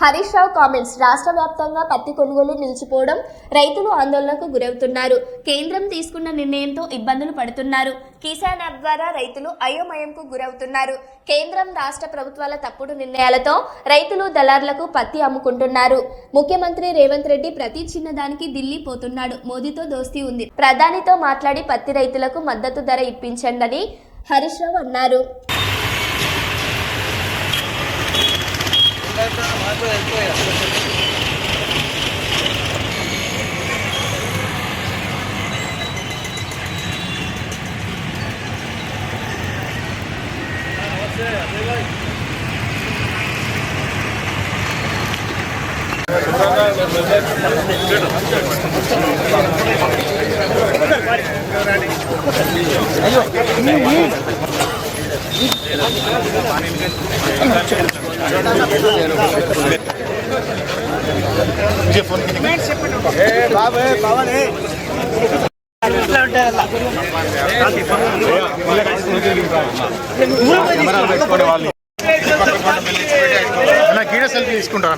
Harish Rao comments రాష్ట్ర వ్యాప్తంగా పత్తి కొనుగోలు నిలిచిపోవడం రైతులు ఆందోళనకు గురవుతున్నారు. కేంద్రం తీసుకున్న నిర్ణయంతో ఇబ్బందులు పడుతున్నారు. కిసాన్ యాప్ ద్వారా రైతులు అయోమయంకు గురవుతున్నారు. కేంద్రం రాష్ట్ర ప్రభుత్వాల తప్పుడు నిర్ణయాలతో రైతులు దళారులకు పత్తి అమ్ముకుంటున్నారు. ముఖ్యమంత్రి రేవంత్ రెడ్డి ప్రతి చిన్నదానికి ఢిల్లీ పోతున్నాడు. మోదీతో దోస్తీ ఉంది. ప్రధానితో మాట్లాడి పత్తి రైతులకు మద్దతు ధర ఇప్పించండి హరీష్ రావు అన్నారు. puede, puede. అయ్యో అన్న గీడ సెల్ఫీ తీసుకుంటా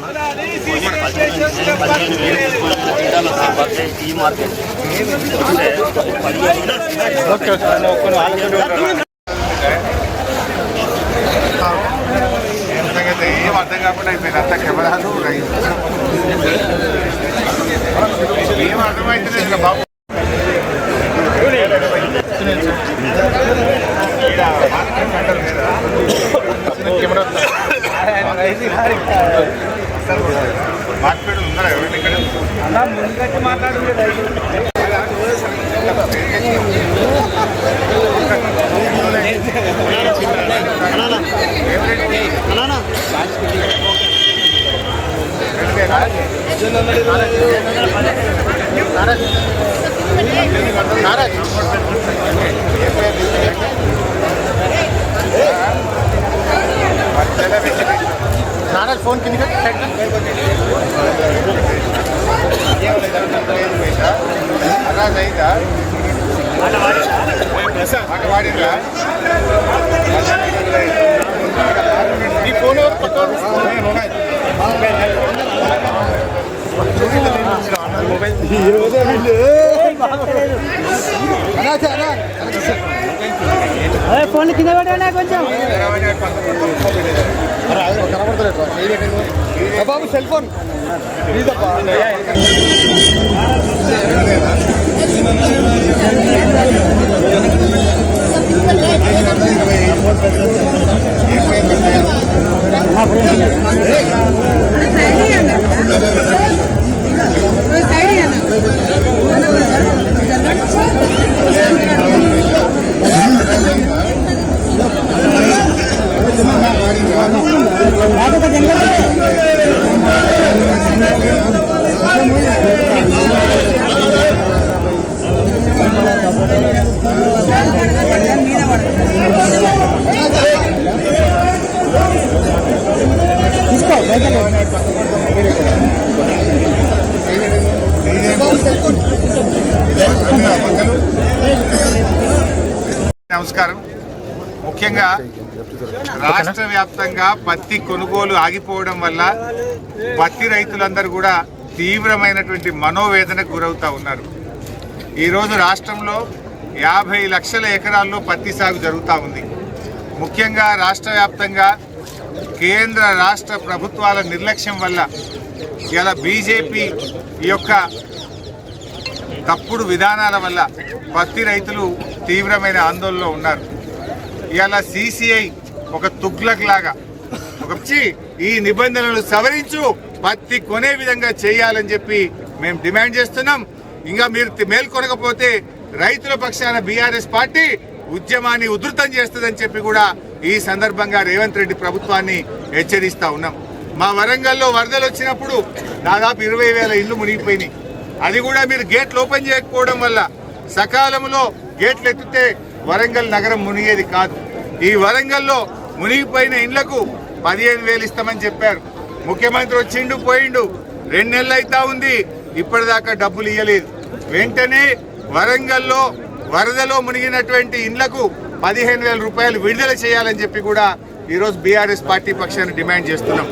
ఓకే ఏం సంగతి ఏం అర్థం కాకుండా అయిపోయింది అంత కెమెరాలు ఏం అర్థమైతే బాబు. కెమెరా మార్కెట్ ఉందా ఎవరైనా ఇక్కడ నాన్న ఫోన్ కింద అలా అయిందా మాట వాడిందా ఈ ఫోన్ ఎవరు? కొత్త ఫోన్ కింద పెట్టండి కొంచెం. కనబడతలేదు. బాబు సెల్ ఫోన్. ముఖ్యంగా రాష్ట్ర వ్యాప్తంగా పత్తి కొనుగోలు ఆగిపోవడం వల్ల పత్తి రైతులందరూ కూడా తీవ్రమైనటువంటి మనోవేదనకు గురవుతూ ఉన్నారు. ఈరోజు రాష్ట్రంలో యాభై లక్షల ఎకరాల్లో పత్తి సాగు జరుగుతూ ఉంది. ముఖ్యంగా రాష్ట్ర వ్యాప్తంగా కేంద్ర రాష్ట్ర ప్రభుత్వాల నిర్లక్ష్యం వల్ల ఇలా బీజేపీ యొక్క తప్పుడు విధానాల వల్ల పత్తి రైతులు తీవ్రమైన ఆందోళనలో ఉన్నారు. ఇవాళ సిసిఐ ఒక తుగ్లక్ లాగా. ఒక వచ్చి ఈ నిబంధనలు సవరించు పత్తి కొనే విధంగా చేయాలని చెప్పి మేము డిమాండ్ చేస్తున్నాం. ఇంకా మీరు మేల్కొనకపోతే రైతుల పక్షాన బీఆర్ఎస్ పార్టీ ఉద్యమాన్ని ఉధృతం చేస్తుందని చెప్పి కూడా ఈ సందర్భంగా రేవంత్ రెడ్డి ప్రభుత్వాన్ని హెచ్చరిస్తా ఉన్నాం. మా వరంగల్లో వరదలు వచ్చినప్పుడు దాదాపు ఇరవై వేల ఇల్లు మునిగిపోయినాయి. అది కూడా మీరు గేట్లు ఓపెన్ చేయకపోవడం వల్ల సకాలంలో గేట్లు ఎత్తితే వరంగల్ నగరం మునిగేది కాదు. ఈ వరంగల్లో మునిగిపోయిన ఇండ్లకు పదిహేను వేలు ఇస్తామని చెప్పారు. ముఖ్యమంత్రి వచ్చిండు పోయిండు. రెండు నెలలు అయితా ఉంది. ఇప్పటిదాకా డబ్బులు ఇవ్వలేదు వెంటనే వరంగల్లో వరదలో మునిగినటువంటి ఇండ్లకు పదిహేను వేల రూపాయలు విడుదల చేయాలని చెప్పి కూడా ఈరోజు బీఆర్ఎస్ పార్టీ పక్షాన్ని డిమాండ్ చేస్తున్నాం.